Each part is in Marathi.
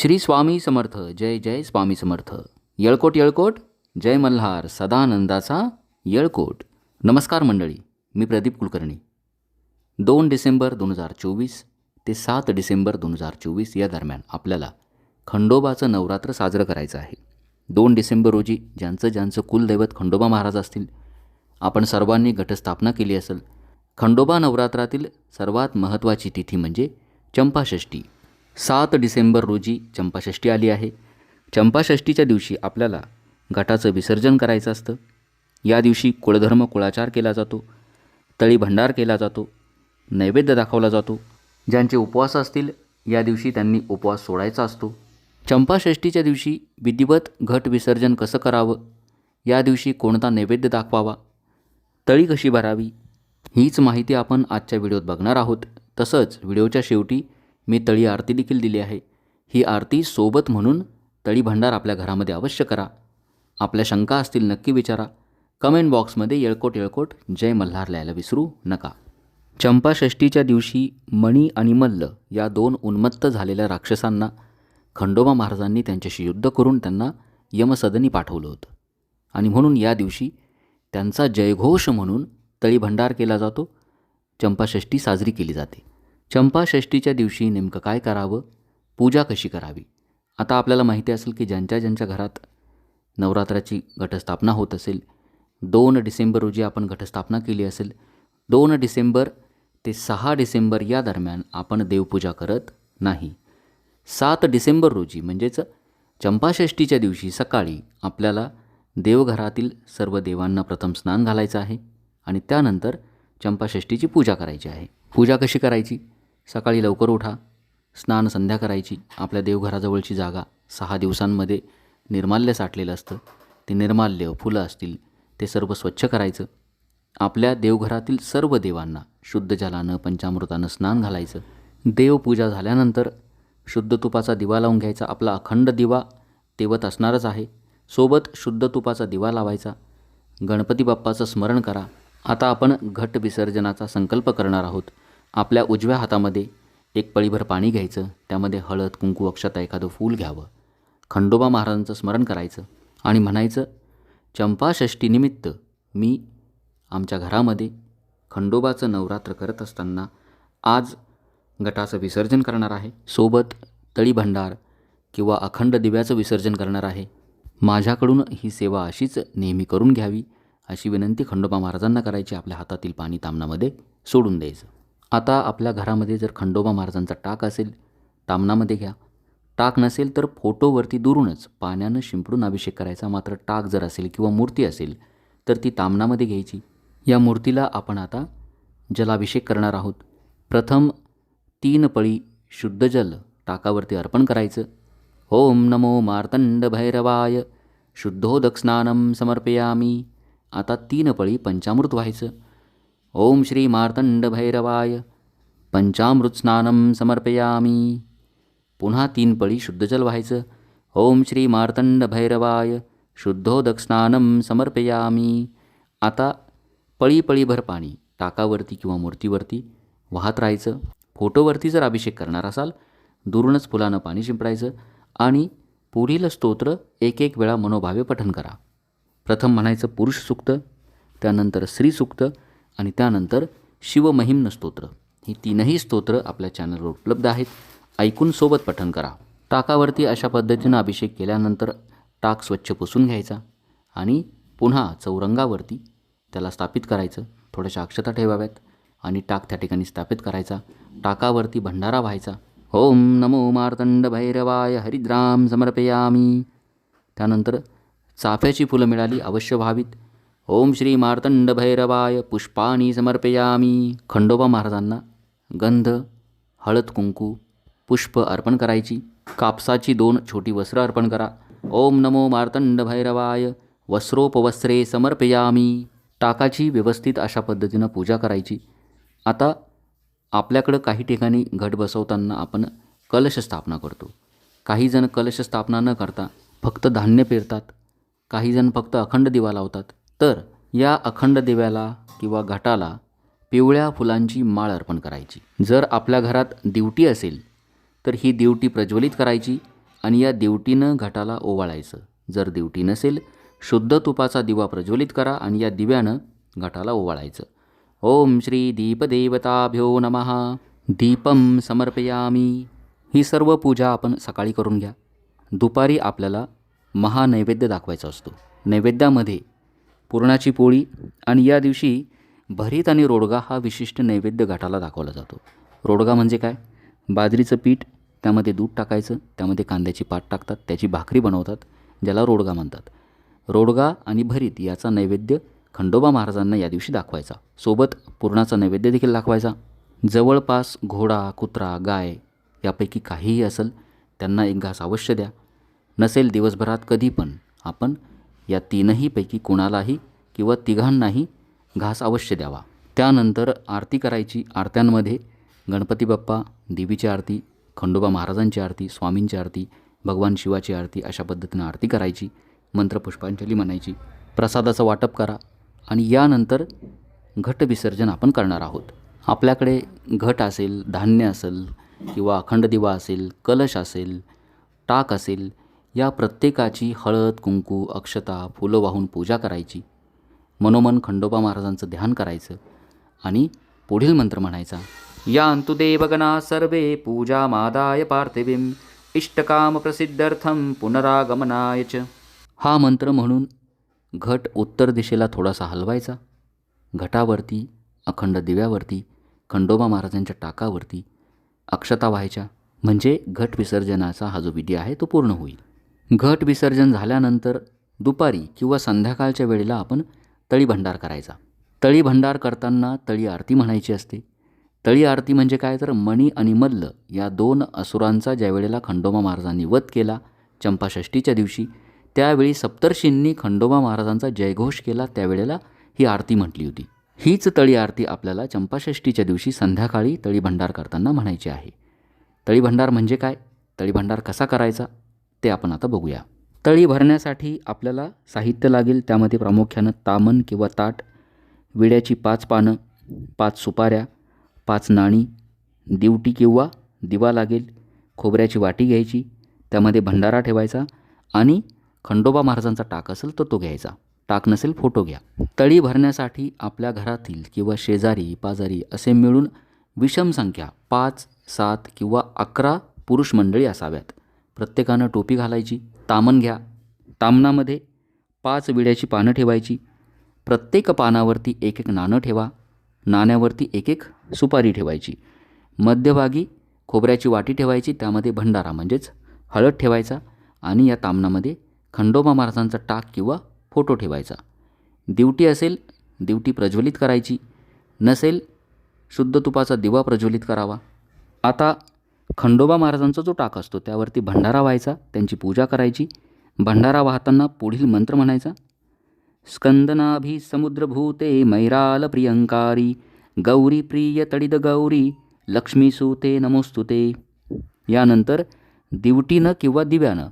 श्री स्वामी समर्थ जय जय स्वामी समर्थ. येळकोट येळकोट जय मल्हार सदानंदाचा येळकोट. नमस्कार मंडळी मी प्रदीप कुलकर्णी. दोन डिसेंबर दोन हजार चोवीस ते सात डिसेंबर दोन हजार चोवीस या दरम्यान आपल्याला खंडोबाचं नवरात्र साजरं करायचं आहे. दोन डिसेंबर रोजी ज्यांचं ज्यांचं कुलदैवत खंडोबा महाराज असतील आपण सर्वांनी घटस्थापना केली असेल. खंडोबा नवरात्रातील सर्वात महत्त्वाची तिथी म्हणजे चंपाषष्ठी. सात डिसेंबर रोजी चंपाषष्ठी आली आहे. चंपाषष्ठीच्या दिवशी आपल्याला घटाचं विसर्जन करायचं असतं. या दिवशी कुळधर्म कुळाचार केला जातो तळी भंडार केला जातो नैवेद्य दाखवला जातो. ज्यांचे उपवास असतील या दिवशी त्यांनी उपवास सोडायचा असतो. चंपाषष्ठीच्या दिवशी विधिवत घट विसर्जन कसं करावं? या दिवशी कोणता नैवेद्य दाखवावा? तळी कशी भरावी? हीच माहिती आपण आजच्या व्हिडिओत बघणार आहोत. तसंच व्हिडिओच्या शेवटी मी तळी आरती देखील दिली आहे. ही आरती सोबत म्हणून तळी भंडार आपल्या घरामध्ये अवश्य करा. आपल्या शंका असतील नक्की विचारा. कमेंट बॉक्समध्ये येळकोट येळकोट जय मल्हार लिहायला विसरू नका. चंपाषष्ठीच्या दिवशी मणी आणि मल्ल या दोन उन्मत्त झालेल्या राक्षसांना खंडोबा महाराजांनी त्यांच्याशी युद्ध करून त्यांना यमसदनी पाठवलं होतं. आणि म्हणून या दिवशी त्यांचा जयघोष म्हणून तळी भंडार केला जातो. चंपाषष्ठी साजरी केली जाते. चंपाषष्ठीच्या दिवशी नेमकं काय करावं? पूजा कशी करावी? आता आपल्याला माहिती असेल की ज्यांच्या ज्यांच्या घरात नवरात्राची घटस्थापना होत असेल दोन डिसेंबर रोजी आपण घटस्थापना केली असेल दोन डिसेंबर ते सहा डिसेंबर या दरम्यान आपण देवपूजा करत नाही. सात डिसेंबर रोजी म्हणजेच चंपाषष्ठीच्या दिवशी सकाळी आपल्याला देवघरातील सर्व देवांना प्रथम स्नान घालायचं आहे आणि त्यानंतर चंपाषष्ठीची पूजा करायची आहे. पूजा कशी करायची? सकाळी लवकर उठा. स्नान संध्या करायची. आपल्या देवघराजवळची जागा सहा दिवसांमध्ये निर्माल्य साठलेलं असतं. ते निर्माल्य फुलं असतील. ते सर्व स्वच्छ करायचं. आपल्या देवघरातील सर्व देवांना शुद्ध जलानं पंचामृतानं स्नान घालायचं. देवपूजा झाल्यानंतर शुद्ध तुपाचा दिवा लावून घ्यायचा. आपला अखंड दिवा तेवत असणारच आहे. सोबत शुद्ध तुपाचा दिवा लावायचा. गणपती बाप्पाचं स्मरण करा. आता आपण घट विसर्जनाचा संकल्प करणार आहोत. आपल्या उजव्या हातामध्ये एक पळीभर पाणी घ्यायचं त्यामध्ये हळद कुंकू अक्षता एखादं फूल घ्यावं. खंडोबा महाराजांचं स्मरण करायचं आणि म्हणायचं चंपाषष्टीनिमित्त मी आमच्या घरामध्ये खंडोबाचं नवरात्र करत असताना आज गटाचं विसर्जन करणार आहे. सोबत तळी भंडार किंवा अखंड दिव्याचं विसर्जन करणार आहे. माझ्याकडून ही सेवा अशीच नेहमी करून घ्यावी अशी विनंती खंडोबा महाराजांना करायची आपल्या हातातील पाणी तामणामध्ये सोडून द्यायचं. आता आपल्या घरामध्ये जर खंडोबा महाराजांचा टाक असेल तामणामध्ये घ्या. टाक नसेल तर फोटोवरती दुरूनच पाण्यानं शिंपडून अभिषेक करायचा. मात्र टाक जर असेल किंवा मूर्ती असेल तर ती तामणामध्ये घ्यायची. या मूर्तीला आपण आता जलाभिषेक करणार आहोत. प्रथम तीन पळी शुद्ध जल टाकावरती अर्पण करायचं. ओम नमो मार्तंड भैरवाय शुद्धोदक स्नानं समर्पयामी. आता तीन पळी पंचामृत व्हायचं. ओम श्री मार्तंड भैरवाय पंचामृत समर्पयामी। पुन्हा तीन पळी शुद्ध जल व्हायचं। ओम श्री मार्तंड भैरवाय शुद्धोदक स्नानं समर्पयामी। आता पळी पळीभर पाणी टाकावरती किंवा मूर्तीवरती वाहत राहायचं। फोटोवरती जर अभिषेक करणार असाल दुरूनच फुलानं पाणी शिंपडायचं आणि पुढील स्तोत्र एक एक वेळा मनोभावे पठन करा। प्रथम म्हणायचं पुरुष सुक्त त्यानंतर स्त्री सुक्त आणि त्यानंतर शिवमहिम्न स्तोत्र. ही तीनही स्तोत्र आपल्या चॅनलवर उपलब्ध आहेत. ऐकून सोबत पठन करा. टाकावरती अशा पद्धतीनं अभिषेक केल्यानंतर टाक स्वच्छ पुसून घ्यायचा आणि पुन्हा चौरंगावरती त्याला स्थापित करायचं. थोड्याशा अक्षता ठेवाव्यात आणि टाक त्या ठिकाणी स्थापित करायचा. टाकावरती भंडारा व्हायचा. ओम नमो मार्तंड भैरवाय हरिद्राम समर्पयामी. त्यानंतर चाफ्याची फुलं मिळाली अवश्य व्हावीत. ओम श्री मार्तंड भैरवाय पुष्पाणी समर्पयामी. खंडोबा महाराजांना गंध हळद कुंकू पुष्प अर्पण करायची. कापसाची दोन छोटी वस्त्र अर्पण करा. ओम नमो मार्तंड भैरवाय वस्त्रोपवस्त्रे समर्पयामी. टाकाची व्यवस्थित अशा पद्धतीनं पूजा करायची. आता आपल्याकडं काही ठिकाणी घट बसवताना आपण कलश स्थापना करतो. काही जण कलश स्थापना न करता फक्त धान्य पेरतात. काही जण फक्त अखंड दिवा लावतात. तर या अखंड दिव्याला किंवा घटाला पिवळ्या फुलांची माळ अर्पण करायची. जर आपल्या घरात दिवटी असेल तर ही दिवटी प्रज्वलित करायची आणि या दिवटीनं घटाला ओवाळायचं. जर दिवटी नसेल शुद्ध तुपाचा दिवा प्रज्वलित करा आणि या दिव्यानं घटाला ओवाळायचं. ओम श्री दीपदेवताभ्यो नमः. दीपम समर्पयामी. ही सर्व पूजा आपण सकाळी करून घ्या. दुपारी आपल्याला महानैवेद्य दाखवायचा असतो. नैवेद्यामध्ये पुरणाची पोळी आणि या दिवशी भरीत आणि रोडगा हा विशिष्ट नैवेद्य घाटाला दाखवला जातो. रोडगा म्हणजे काय? बाजरीचं पीठ त्यामध्ये दूध टाकायचं त्यामध्ये कांद्याची पात टाकतात त्याची भाकरी बनवतात ज्याला रोडगा म्हणतात. रोडगा आणि भरीत याचा नैवेद्य खंडोबा महाराजांना या दिवशी दाखवायचा. सोबत पुरणाचा नैवेद्य देखील दाखवायचा. जवळपास घोडा कुत्रा गाय यापैकी काहीही असेल त्यांना एक घास अवश्य द्या. नसेल दिवसभरात कधी पण आपण या तीनही पैकी किंवा तिघांनाही घास अवश्य द्यावा. त्यानंतर आरती करायची. आरत्यांमध्ये गणपती बाप्पा देवीची आरती खंडोबा महाराजांची आरती स्वामींची आरती भगवान शिवाची आरती अशा पद्धतीनं आरती करायची. मंत्रपुष्पांजली म्हणायची. प्रसादाचं वाटप करा आणि यानंतर घट विसर्जन आपण करणार आहोत. आपल्याकडे घट असेल धान्य असेल किंवा अखंड दिवा असेल कलश असेल टाक असेल या प्रत्येकाची हळद कुंकू अक्षता फुलं वाहून पूजा करायची. मनोमन खंडोबा महाराजांचं ध्यान करायचं आणि पुढील मंत्र म्हणायचा या देवगणा सर्वे पूजा मादाय पार्थिवीम इष्टकाम प्रसिद्धार्थम पुनरागमनायच हा मंत्र म्हणून घट उत्तर दिशेला थोडासा हलवायचा. घटावरती अखंड दिव्यावरती खंडोबा महाराजांच्या टाकावरती अक्षता व्हायच्या. म्हणजे घट विसर्जनाचा हा जो विधी आहे तो पूर्ण होईल. घट विसर्जन झाल्यानंतर दुपारी किंवा संध्याकाळच्या वेळेला आपण तळीभंडार करायचा. तळीभंडार करताना तळी आरती म्हणायची असते. तळी आरती म्हणजे काय? तर मणी आणि मल्ल या दोन असुरांचा ज्या वेळेला खंडोबा महाराजांनी वध केला चंपाषष्टीच्या दिवशी त्यावेळी सप्तर्षींनी खंडोबा महाराजांचा जयघोष केला त्यावेळेला ही आरती म्हटली होती. हीच तळी आरती आपल्याला चंपाषष्टीच्या दिवशी संध्याकाळी तळीभंडार करताना म्हणायची आहे. तळीभंडार म्हणजे काय? तळीभंडार कसा करायचा? ते आपण आता बघूया. तळी भरण्यासाठी आपल्याला साहित्य लागेल. त्यामध्ये प्रामुख्यानं तामन किंवा ताट विड्याची पाच पानं पाच सुपाऱ्या पाच नाणी दिवटी किंवा दिवा लागेल खोबऱ्याची वाटी घ्यायची त्यामध्ये भंडारा ठेवायचा आणि खंडोबा महाराजांचा टाक असेल तर तो घ्यायचा. टाक नसेल फोटो घ्या. तळी भरण्यासाठी आपल्या घरातील किंवा शेजारी पाजारी असे मिळून विषम संख्या पाच सात किंवा अकरा पुरुष मंडळी असाव्यात. प्रत्येकानं टोपी घालायची तामण घ्या. तामणामध्ये पाच विड्याची पानं ठेवायची. प्रत्येक पानावरती एक एक नाणं ठेवा. नाण्यावरती एक एक सुपारी ठेवायची. मध्यभागी खोबऱ्याची वाटी ठेवायची त्यामध्ये भंडारा म्हणजेच हळद ठेवायचा आणि या तामनामध्ये खंडोबा महाराजांचा टाक किंवा फोटो ठेवायचा. दिवटी असेल दिवटी प्रज्वलित करायची. नसेल शुद्ध तुपाचा दिवा प्रज्वलित करावा. आता खंडोबा महाराजांचा जो टाक असतो त्यावरती भंडारा व्हायचा त्यांची पूजा करायची. भंडारा वाहताना पुढील मंत्र म्हणायचा स्कंदनाभी समुद्रभूते मैराल प्रियंकारी गौरी प्रिय तडिद गौरी लक्ष्मीसूते नमोस्तुते. यानंतर दिवटीनं किंवा दिव्यानं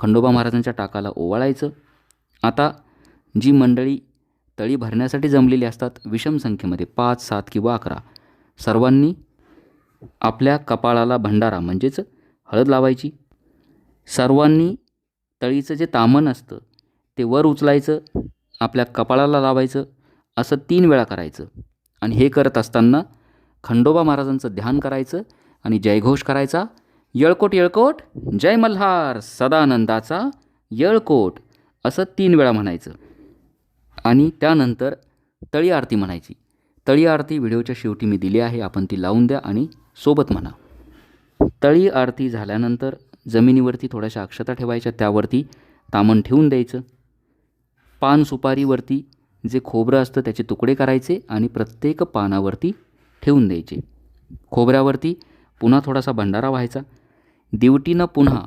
खंडोबा महाराजांच्या टाकाला ओवाळायचं. आता जी मंडळी तळी भरण्यासाठी जमलेली असतात विषम संख्येमध्ये पाच सात किंवा अकरा सर्वांनी आपल्या कपाळाला भंडारा म्हणजेच हळद लावायची. सर्वांनी तळीचं जे तामण असतं ते वर उचलायचं आपल्या कपाळाला लावायचं असं तीन वेळा करायचं. आणि हे करत असताना खंडोबा महाराजांचं ध्यान करायचं आणि जयघोष करायचा. येळकोट येळकोट जय मल्हार सदानंदाचा येळकोट असं तीन वेळा म्हणायचं. आणि त्यानंतर तळी आरती म्हणायची. तळी आरती व्हिडिओच्या शेवटी मी दिली आहे आपण ती लावून द्या आणि सोबत म्हणा. तळी आरती झाल्यानंतर जमिनीवरती थोड्याशा अक्षता ठेवायच्या त्यावरती तामण ठेवून द्यायचं. पान सुपारीवरती जे खोबरं असतं त्याचे तुकडे करायचे आणि प्रत्येक पानावरती ठेवून द्यायचे. खोबऱ्यावरती पुन्हा थोडासा भंडारा व्हायचा. दिवटीनं पुन्हा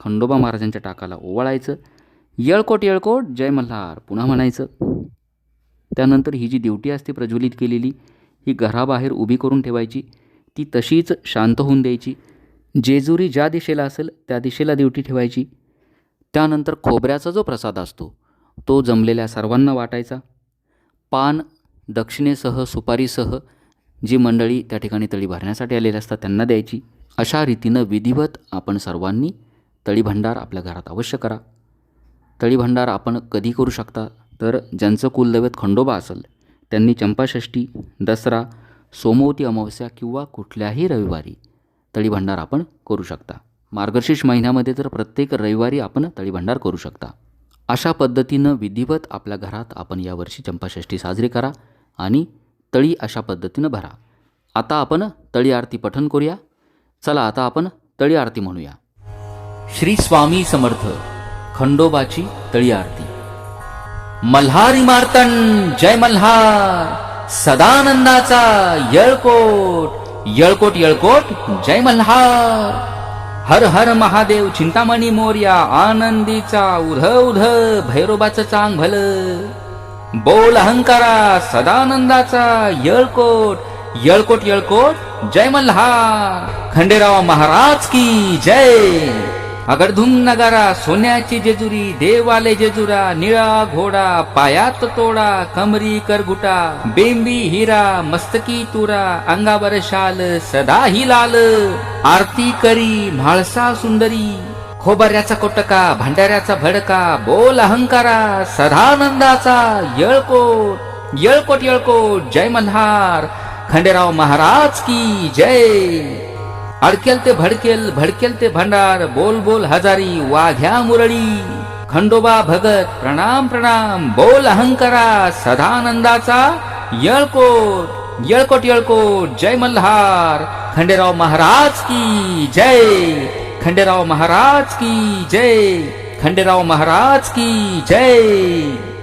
खंडोबा महाराजांच्या टाकाला ओवाळायचं. येळकोट येळकोट जय मल्हार पुन्हा म्हणायचं. त्यानंतर ही जी दिवटी असते प्रज्वलित केलेली ही घराबाहेर उभी करून ठेवायची. ती तशीच शांत होऊन द्यायची. जेजुरी ज्या दिशेला असेल त्या दिशेला दिवटी ठेवायची. त्यानंतर खोबऱ्याचा जो प्रसाद असतो तो जमलेल्या सर्वांना वाटायचा. पान दक्षिणेसह सुपारीसह जी मंडळी त्या ठिकाणी तळी भरण्यासाठी आलेली असतात त्यांना द्यायची. अशा रीतीनं विधिवत आपण सर्वांनी तळीभंडार आपल्या घरात अवश्य करा. तळीभंडार आपण कधी करू शकता? तर ज्यांचं कुलदैवत खंडोबा असेल त्यांनी चंपाषष्ठी दसरा सोमवती अमावस्या किंवा कुठल्याही रविवारी तळीभंडार आपण करू शकता. मार्गशीर्ष महिन्यामध्ये तर प्रत्येक रविवारी आपण तळीभंडार करू शकता. अशा पद्धतीनं विधिवत आपल्या घरात आपण यावर्षी चंपाषष्ठी साजरी करा आणि तळी अशा पद्धतीनं भरा. आता आपण तळी आरती पठन करूया. चला आता आपण तळी आरती म्हणूया. श्री स्वामी समर्थ खंडोबाची तळी आरती. मल्हारी मार्तन जय मल्हार! सदानंदाचा येळकोट येळकोट येळकोट जय मल्हार. हर हर महादेव चिंतामणी मोर्या आनंदीचा उध उध भैरोबाचं चांग भल बोल अहंकारा सदानंदाचा येळकोट येळकोट येळकोट जय मल्हार. खंडेराव महाराज की जय. अगडधुम नगारा सोन्याची जेजुरी देवाले जेजुरा निळा घोडा पायात तोडा कमरी करगुटा बेंबी हिरा मस्तकी तुरा अंगावर शाल सदा ही लाल आरती करी म्हाळसा सुंदरी खोबऱ्याचा कोटका भांडाऱ्याचा भडका बोल अहंकारा सदानंदाचा येळकोट येळकोट येळकोट जय मल्हार खंडेराव महाराज की जय. अडकेल ते भडकेल भडकेल ते भंडार बोल बोल हजारी वाघ्या मुरळी. खंडोबा भगत प्रणाम प्रणाम बोल अहंकारा सदानंदाचा येळकोट येळकोट येळकोट जय मल्हार. खंडेराव महाराज की जय. खंडेराव महाराज की जय. खंडेराव महाराज की जय.